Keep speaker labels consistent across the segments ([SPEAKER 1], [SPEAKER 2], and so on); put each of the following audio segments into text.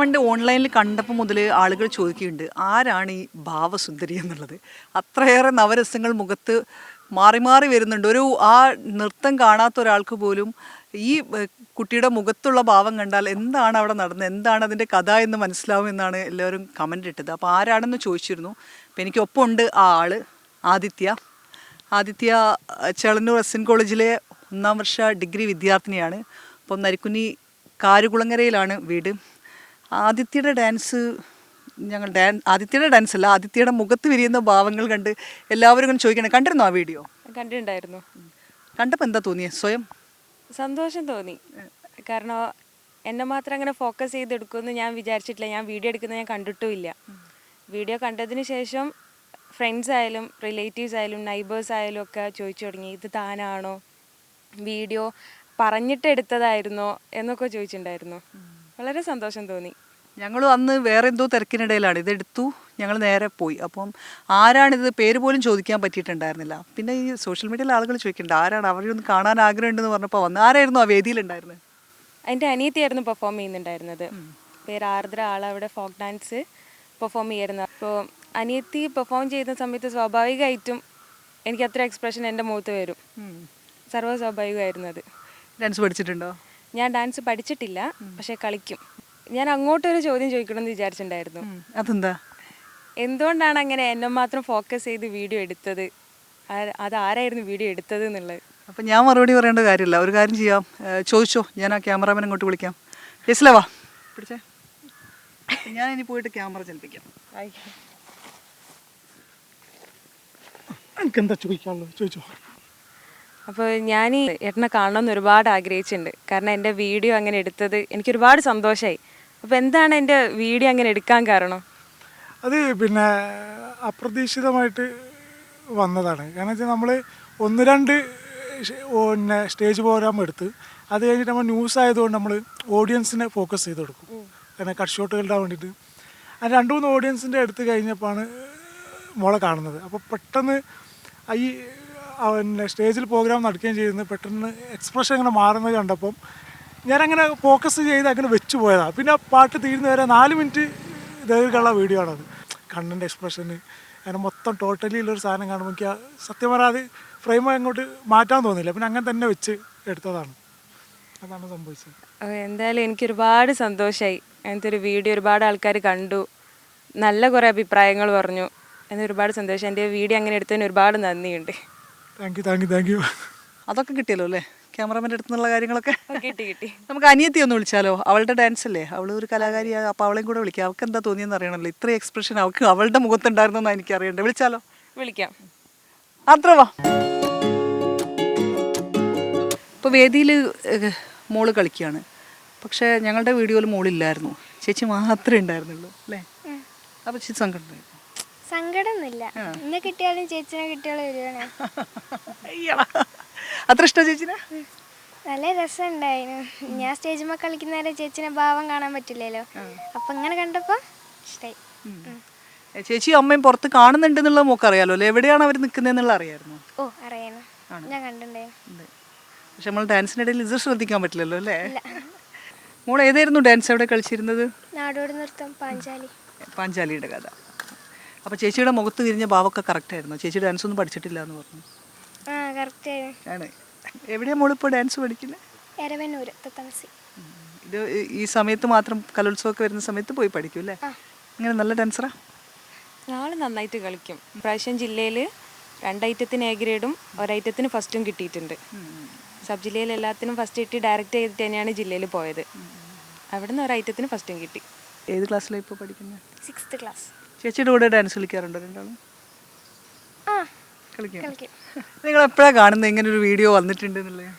[SPEAKER 1] Media ഓൺലൈനിൽ കണ്ടപ്പോൾ മുതൽ ആളുകൾ ചോദിക്കുന്നുണ്ട് ആരാണ് ഈ ഭാവസുന്ദരി എന്നുള്ളത്? അത്രയേറെ നവരസങ്ങൾ മുഖത്ത് മാറി മാറി വരുന്നുണ്ട്. ഒരു ആ നൃത്തം കാണാത്ത ഒരാൾക്ക് പോലും ഈ കുട്ടിയുടെ മുഖത്തുള്ള ഭാവം കണ്ടാൽ എന്താണ് അവിടെ നടന്നത്? എന്താണ് അതിന്റെ കഥ എന്ന് മനസ്സിലാവും എന്നാണ് എല്ലാവരും കമന്റ് ഇട്ടത്. അപ്പോൾ ആരാണെന്ന് ചോദിച്ചിരുന്നു. അപ്പോൾ എനിക്കൊപ്പമുണ്ട് ആ ആൾ ആദിത്യ. ആദിത്യ ചേളന്നൂർ എസ് എൻ കോളേജിലെ ഒന്നാം വർഷ ഡിഗ്രി വിദ്യാർത്ഥിനിയാണ്. അപ്പം നരിക്കുനി കാരുകുളങ്ങരയിലാണ് വീട്. ആദിത്യയുടെ ഡാൻസ് ഞങ്ങൾ ഡാൻ ആദിത്യയുടെ ഡാൻസ് അല്ല ആദിത്യയുടെ മുഖത്ത് വിരിയുന്ന ഭാവങ്ങൾ കണ്ട് എല്ലാവരും ഇങ്ങനെ ചോദിക്കണം. കണ്ടിരുന്നോ ആ വീഡിയോ?
[SPEAKER 2] കണ്ടിട്ടുണ്ടായിരുന്നു.
[SPEAKER 1] കണ്ടപ്പോൾ എന്താ തോന്നിയത് സ്വയം?
[SPEAKER 2] സന്തോഷം തോന്നി. കാരണം എന്നെ മാത്രം അങ്ങനെ ഫോക്കസ് ചെയ്തെടുക്കുമെന്ന് ഞാൻ വിചാരിച്ചിട്ടില്ല. ഞാൻ വീഡിയോ എടുക്കുന്നത് ഞാൻ കണ്ടിട്ടുമില്ല. വീഡിയോ കണ്ടതിന് ശേഷം ഫ്രണ്ട്സ് ആയാലും റിലേറ്റീവ്സ് ആയാലും നൈബേഴ്സ് ആയാലും ഒക്കെ ചോദിച്ചു തുടങ്ങി. ഇത് താനാണോ? വീഡിയോ പറഞ്ഞിട്ട് എടുത്തതായിരുന്നോ എന്നൊക്കെ ചോദിച്ചിട്ടുണ്ടായിരുന്നു. വളരെ സന്തോഷം തോന്നി.
[SPEAKER 1] ഞങ്ങൾ അന്ന് വേറെ എന്തോ തിരക്കിനിടയിലാണ്. ഇതെടുത്തു ഞങ്ങൾ നേരെ പോയി. അപ്പം ആരാണിത്? പേര് പോലും ചോദിക്കാൻ പറ്റിയിട്ടുണ്ടായിരുന്നില്ല. പിന്നെ ഈ സോഷ്യൽ മീഡിയയിൽ ആളുകൾ ചോദിക്കുന്നുണ്ട് ആരാണ്? ഒന്ന് കാണാൻ ആഗ്രഹമുണ്ടെന്ന് പറഞ്ഞപ്പോൾ വന്ന്. ആരായിരുന്നു ആ വേദിയിലുണ്ടായിരുന്നത്
[SPEAKER 2] അതിന്റെ അനിയത്തിയായിരുന്നു പെർഫോം ചെയ്യുന്നുണ്ടായിരുന്നത്. പേര് ആർദ്ര ആളവിടെ ഫോക്ക് ഡാൻസ് പെർഫോം ചെയ്യായിരുന്നു. അപ്പോൾ അനിയത്തി പെർഫോം ചെയ്യുന്ന സമയത്ത് സ്വാഭാവികമായിട്ടും എനിക്ക് അത്ര എക്സ്പ്രഷൻ എന്റെ മുഖത്ത് വരും. സർവ സ്വാഭാവികമായിരുന്നു അത്.
[SPEAKER 1] ഡാൻസ് പഠിച്ചിട്ടുണ്ടോ?
[SPEAKER 2] ഞാൻ ഡാൻസ് പഠിച്ചിട്ടില്ല പക്ഷെ കളിക്കും. ഞാൻ അങ്ങോട്ടൊരു ചോദ്യം ചോദിക്കണമെന്ന് വിചാരിച്ചിട്ടുണ്ടായിരുന്നു.
[SPEAKER 1] അതെന്താ?
[SPEAKER 2] എന്തുകൊണ്ടാണ് അങ്ങനെ എന്നെ മാത്രം ഫോക്കസ് ചെയ്ത് വീഡിയോ എടുത്തത്? അതാരായിരുന്നു അത് ആരായിരുന്നു വീഡിയോ എടുത്തത് എന്നുള്ളത്?
[SPEAKER 1] അപ്പം ഞാൻ മറുപടി പറയേണ്ട കാര്യമില്ല. ഒരു കാര്യം ചെയ്യാം. ചോദിച്ചോ. ഞാൻ ആ ക്യാമറാമാൻ അങ്ങോട്ട് വിളിക്കാം. ജസ്ലവാ വാ. പിടിച്ചേ. ഞാൻ ഇനി പോയിട്ട് ക്യാമറ ചലിപ്പിക്കാം.
[SPEAKER 3] എനിക്ക് എന്താ ചോദിക്കാനുള്ളത്? ചോദിച്ചോ.
[SPEAKER 2] അപ്പോൾ ഞാൻ ഈ ഏട്ടനെ കാണണമെന്ന് ഒരുപാട് ആഗ്രഹിച്ചിട്ടുണ്ട് കാരണം എന്റെ വീഡിയോ അങ്ങനെ എടുത്തത് എനിക്ക് ഒരുപാട് സന്തോഷമായി അപ്പോൾ എന്താണ് എന്റെ വീഡിയോ അങ്ങനെ എടുക്കാൻ കാരണം?
[SPEAKER 3] അത് പിന്നെ അപ്രതീക്ഷിതമായിട്ട് വന്നതാണ്. കാരണം വെച്ചാൽ നമ്മൾ ഒന്ന് രണ്ട് പിന്നെ സ്റ്റേജ് പ്രോഗ്രാം എടുത്ത് അത് കഴിഞ്ഞിട്ട് നമ്മൾ ന്യൂസ് ആയതുകൊണ്ട് നമ്മൾ ഓഡിയൻസിനെ ഫോക്കസ് ചെയ്ത് കൊടുക്കും. കാരണം കട്ട് ഷോട്ടുകൾ ഇടാൻ വേണ്ടിയിട്ട് അത് രണ്ട് മൂന്ന് ഓഡിയൻസിന്റെ അടുത്ത് കഴിഞ്ഞപ്പോഴാണ് മോളെ കാണുന്നത്. അപ്പോൾ പെട്ടെന്ന് ഈ പിന്നെ സ്റ്റേജിൽ പ്രോഗ്രാം നടക്കുകയും ചെയ്യുന്നത് പെട്ടെന്ന് എക്സ്പ്രഷൻ ഇങ്ങനെ മാറുന്നത് കണ്ടപ്പം ഞാനങ്ങനെ ഫോക്കസ് ചെയ്ത് അങ്ങനെ വെച്ച് പോയതാണ് പിന്നെ പാട്ട് തീരുന്ന വരെ നാല് മിനിറ്റ് ദീർഘമുള്ള വീഡിയോ ആണത്. കണ്ണിന്റെ എക്സ്പ്രഷന് അങ്ങനെ മൊത്തം ടോട്ടലി ഉള്ളൊരു സാധനം കാണുമ്പോൾ എനിക്ക് സത്യം പറയാതെ ഫ്രെയിം അങ്ങോട്ട് മാറ്റാൻ തോന്നില്ല പിന്നെ അങ്ങനെ തന്നെ വെച്ച് എടുത്തതാണ്. അതാണ് സംഭവിച്ചത്.
[SPEAKER 2] എന്തായാലും എനിക്ക് ഒരുപാട് സന്തോഷമായി അങ്ങനത്തെ ഒരു വീഡിയോ ഒരുപാട് ആൾക്കാർ കണ്ടു. നല്ല കുറേ അഭിപ്രായങ്ങൾ പറഞ്ഞു. എന്നെ ഒരുപാട് സന്തോഷം. എന്റെ വീഡിയോ അങ്ങനെ എടുത്തതിന് ഒരുപാട് നന്ദിയുണ്ട്.
[SPEAKER 3] Thank you thank you thank you
[SPEAKER 1] അതൊക്കെ കിട്ടിയല്ലോ അല്ലേ? ക്യാമറമാന്റെ അടുത്ത് നിന്നുള്ള കാര്യങ്ങളൊക്കെ
[SPEAKER 2] കിട്ടി കിട്ടി.
[SPEAKER 1] നമുക്ക് അനിയത്തി ഒന്ന് വിളിച്ചാലോ? അവളുടെ ഡാൻസ് അല്ലേ? അവൾ ഒരു കലാകാരിയാണ് അപ്പോൾ അവളെയും കൂടെ വിളിക്കാം. അവൾക്ക് എന്താ തോന്നിയെന്ന് അറിയണമല്ലോ. ഇത്ര എക്സ്പ്രഷൻ അവൾക്ക് അവളുടെ മുഖത്തുണ്ടായിരുന്നെന്ന് എനിക്ക് അറിയണ്ടേ വിളിച്ചാലോ?
[SPEAKER 2] വിളിക്കാം.
[SPEAKER 1] അത്ര വാ ഇപ്പോൾ വേദിയിൽ മോൾ കളിക്കുകയാണ്. പക്ഷേ ഞങ്ങളുടെ വീഡിയോയിൽ മോളില്ലായിരുന്നു. ചേച്ചി മാത്രമേ ഉണ്ടായിരുന്നുള്ളൂ അല്ലേ? അപ്പോൾ ചേച്ചി സങ്കടം
[SPEAKER 4] സങ്കടമൊന്നുമില്ല ഇന്ന് കിട്ടിയാലും ചേച്ചിനെ കിട്ടിയാലും വരുവാണ്.
[SPEAKER 1] അത്ര ഇഷ്ടം ചേച്ചിനെ?
[SPEAKER 4] നല്ല രസമുണ്ടായിരുന്നു. ഞാൻ സ്റ്റേജിൽ കളിക്കുന്നവരെ ചേച്ചിനെ ഭാവം കാണാൻ പറ്റില്ലല്ലോ. അപ്പൊ ഇങ്ങനെ കണ്ടപ്പോ ഇഷ്ടായി.
[SPEAKER 1] ചേച്ചി അമ്മയും പുറത്ത് കാണുന്നുണ്ടെന്നുള്ളത് മോക്ക് അറിയാലോ അല്ലെ? എവിടെയാണ് അവർ നിൽക്കുന്നതെന്നുള്ള അറിയായിരുന്നു
[SPEAKER 4] ഓ അറിയണം ഞാൻ കണ്ടിട്ടുണ്ടായിരുന്നു.
[SPEAKER 1] പക്ഷെ നമ്മൾ ഡാൻസിനിടയിൽ ഇത് ശ്രദ്ധിക്കാൻ പറ്റില്ലല്ലോ അല്ലേ? മോൾ ഏതായിരുന്നു ഡാൻസ് എവിടെ കളിച്ചിരുന്നത്?
[SPEAKER 4] നാടോടി നൃത്തം പാഞ്ചാലി.
[SPEAKER 1] പാഞ്ചാലിയുടെ കഥ. അപ്പോൾ ചേച്ചിയുടെ മുഖത്ത് തിരിഞ്ഞ ഭാവമൊക്കെ കറക്റ്റ് ആയിരുന്നു. ചേച്ചി ഡാൻസ് ഒന്നും പഠിച്ചിട്ടില്ല എന്ന് പറഞ്ഞു ആണ്. എവിടെയാണ് മോളിപ്പോൾ ഡാൻസ് പഠിക്കുന്നത് ഇത് ഈ- സമയത്ത് മാത്രം കലോത്സവമൊക്കെ വരുന്ന സമയത്ത് പോയി പഠിക്കും അല്ലേ? ഇങ്ങനെ നല്ല ഡാൻസറാ
[SPEAKER 2] നാളെ നന്നായിട്ട് കളിക്കും. പ്രാവശ്യം ജില്ലയിൽ രണ്ടൈറ്റത്തിന് എ ഗ്രേഡും ഒരൈറ്റത്തിന് ഫസ്റ്റും കിട്ടിയിട്ടുണ്ട്. സബ് ജില്ലയിൽ എല്ലാത്തിനും ഫസ്റ്റ് കിട്ടി ഡയറക്റ്റ് ചെയ്തിട്ട് തന്നെയാണ് ജില്ലയിൽ പോയത്. അവിടെ നിന്ന് ഒരൈറ്റത്തിന് ഫസ്റ്റും കിട്ടി.
[SPEAKER 1] ഏത് ക്ലാസ്സിലാണ് ഇപ്പോൾ പഠിക്കുന്നത്
[SPEAKER 4] സിക്സ്ത് ക്ലാസ്
[SPEAKER 1] ചേച്ചിയുടെ കൂടെ ഡാൻസ് കളിക്കാറുണ്ടോ രണ്ടാളും? കളിക്കും. നിങ്ങൾ എപ്പോഴാണ് കാണുന്നത്? ഇങ്ങനെ ഒരു വീഡിയോ വന്നിട്ടുണ്ട് എന്നുള്ളത്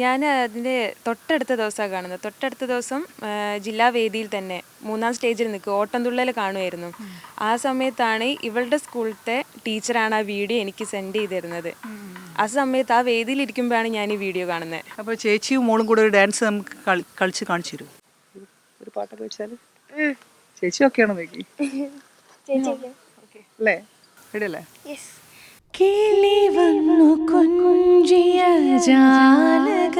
[SPEAKER 2] ഞാൻ അതിന്റെ തൊട്ടടുത്ത ദിവസമാണ് കാണുന്നത്. തൊട്ടടുത്ത ദിവസം ജില്ലാ വേദിയിൽ തന്നെ മൂന്നാം സ്റ്റേജിൽ നിൽക്കും ഓട്ടംതുള്ളൽ കാണുമായിരുന്നു. ആ സമയത്താണ് ഇവളുടെ സ്കൂളിലത്തെ ടീച്ചറാണ് ആ വീഡിയോ എനിക്ക് സെൻഡ് ചെയ്ത് തരുന്നത് ആ സമയത്ത് ആ വേദിയിൽ ഇരിക്കുമ്പോഴാണ് ഞാൻ ഈ വീഡിയോ കാണുന്നത്
[SPEAKER 1] അപ്പോൾ ചേച്ചിയും മോളും കൂടെ ഒരു ഡാൻസ് നമുക്ക് കളിച്ച് കാണിച്ചു തരും ഒരു പാട്ടൊക്കെ വെച്ചാൽ ചേച്ചി ഒക്കെയാണോ നോക്കി? അല്ലേ?
[SPEAKER 5] കിളി വന്നു കൊഞ്ചിയ ജാലകവാതിൽ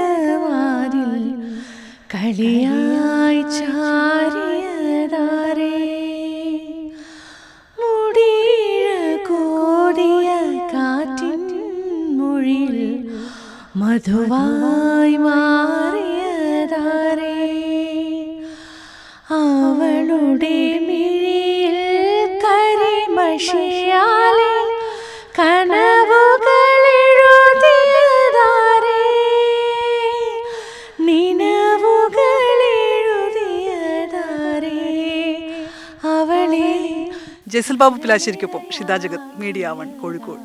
[SPEAKER 5] കളിയായി ചാരിയതാരേ.
[SPEAKER 1] മുടിയിഴ കോടിയ കാറ്റിൻ മൊഴിയിൽ മധുവായി മാ ജെസിൽ ബാബു പിലാശ്ശേരിക്കൊപ്പം ഷിതാ ജഗത് മീഡിയ വൺ കോഴിക്കോട്.